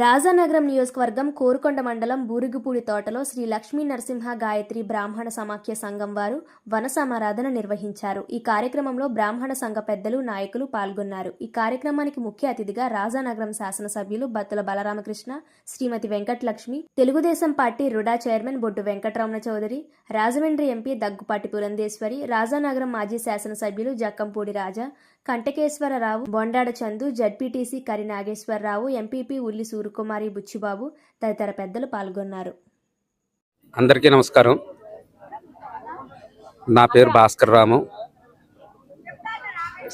రాజానగరం నియోజకవర్గం కోరుకొండ మండలం బూరుగుపూడి తోటలో శ్రీ లక్ష్మీ నరసింహ గాయత్రి బ్రాహ్మణ సమాఖ్య సంఘం వారు వన సమారాధన నిర్వహించారు. ఈ కార్యక్రమంలో బ్రాహ్మణ సంఘ పెద్దలు నాయకులు పాల్గొన్నారు. ఈ కార్యక్రమానికి ముఖ్య అతిథిగా రాజానగరం శాసనసభ్యులు Battula Balaramakrishna Shrimati Venkatalakshmi Telugu Desam party RUDA chairman Boddu Venkataramana Chowdary Rajahmundry MP Daggubati Purandeswari Rajanagaram మాజీ శాసనసభ్యులు జక్కంపూడి రాజా కంటకేశ్వరరావు బొండాడ చందు జడ్పీటీసీ కరి నాగేశ్వరరావు ఎంపీపీ ఉల్లి సూర్యకుమారి బుచ్చిబాబు తదితర పెద్దలు పాల్గొన్నారు. అందరికీ నమస్కారం. నా పేరు భాస్కర్ రాము.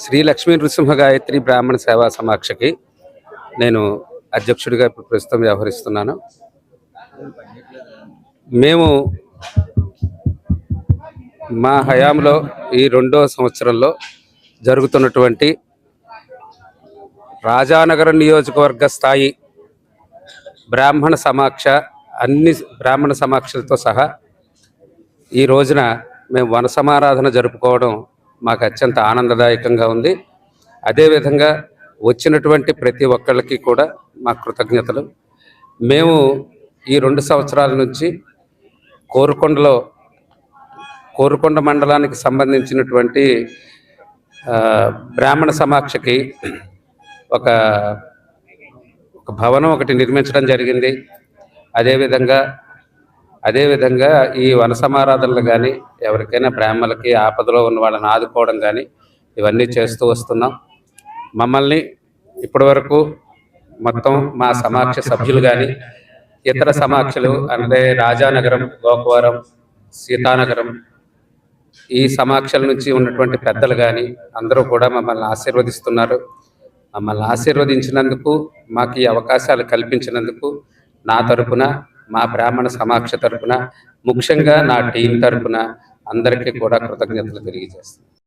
శ్రీ లక్ష్మీ నృసింహ గాయత్రి బ్రాహ్మణ సేవా సమాక్షకి నేను అధ్యక్షుడిగా ఇప్పుడు ప్రస్తుతం వ్యవహరిస్తున్నాను. మేము మా హయాంలో ఈ రెండో సంవత్సరంలో జరుగుతున్నటువంటి రాజానగరం నియోజకవర్గ స్థాయి బ్రాహ్మణ సమాక్ష అన్ని బ్రాహ్మణ సమాక్షలతో సహా ఈ రోజున మేము వన సమారాధన జరుపుకోవడం మాకు అత్యంత ఆనందదాయకంగా ఉంది. అదేవిధంగా వచ్చినటువంటి ప్రతి ఒక్కళ్ళకి కూడా మా కృతజ్ఞతలు. మేము ఈ రెండు సంవత్సరాల నుంచి కోరుకొండలో కోరుకొండ మండలానికి సంబంధించినటువంటి బ్రాహ్మణ సమాక్షకి ఒక ఒక భవనం ఒకటి నిర్మించడం జరిగింది. అదేవిధంగా అదేవిధంగా ఈ వన సమారాధనలు కానీ ఎవరికైనా బ్రాహ్మణులకి ఆపదలో ఉన్న వాళ్ళని ఆదుకోవడం కానీ ఇవన్నీ చేస్తూ వస్తున్నాం. మమ్మల్ని ఇప్పటివరకు మొత్తం మా సమాక్ష సభ్యులు కానీ ఇతర సమాక్షలు అంటే రాజానగరం గోకవరం సీతానగరం ఈ సమాక్షల నుంచి ఉన్నటువంటి పెద్దలు కానీ అందరూ కూడా మమ్మల్ని ఆశీర్వదిస్తున్నారు. మమ్మల్ని ఆశీర్వదించినందుకు మాకు ఈ అవకాశాలు కల్పించినందుకు నా తరపున మా బ్రాహ్మణ సమాక్ష తరపున ముఖ్యంగా నా టీం తరపున అందరికీ కూడా కృతజ్ఞతలు తెలియజేస్తున్నాను.